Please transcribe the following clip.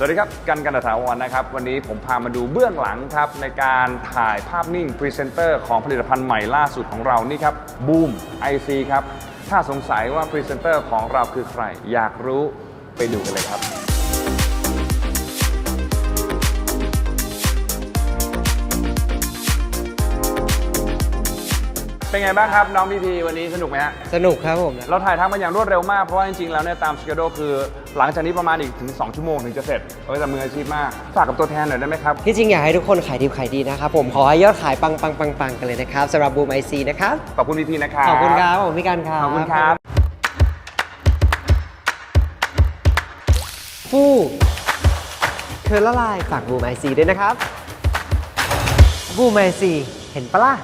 สวัสดีครับกันกันตถาวรนะครับ วันนี้ผมพามาดูเบื้องหลังครับ ในการถ่ายภาพนิ่งพรีเซนเตอร์ของผลิตภัณฑ์ใหม่ล่าสุดของเรานี่ครับบูม IC ครับ ถ้าสงสัยว่าพรีเซนเตอร์ของเราคือใคร อยากรู้ไปดูกันเลยครับ เป็นไงบ้างครับน้องพีพีวันนี้สนุกไหมฮะ สนุกครับผมเราถ่ายทำมาอย่างรวดเร็วมาก เพราะว่าจริงๆ แล้วเนี่ยตามสเกจคือหลังจากนี้ประมาณอีกถึง 2 ชั่วโมงถึงจะเสร็จเอ้ยแต่มืออาชีพมาก ฝากกับตัวแทนหน่อยได้ไหมครับ ที่จริงอยากให้ทุกคนขายดีขายดีนะครับผมขอให้ยอดขายปังปังปังปังกันเลยนะครับสำหรับบูมไอซีนะครับ ขอบคุณพีพีนะครับ ขอบคุณครับผมพี่กันครับ ขอบคุณครับ ฟู่เธอละลายฝากบูมไอซีด้วยนะครับบูมไอซีเห็นปะล่ะ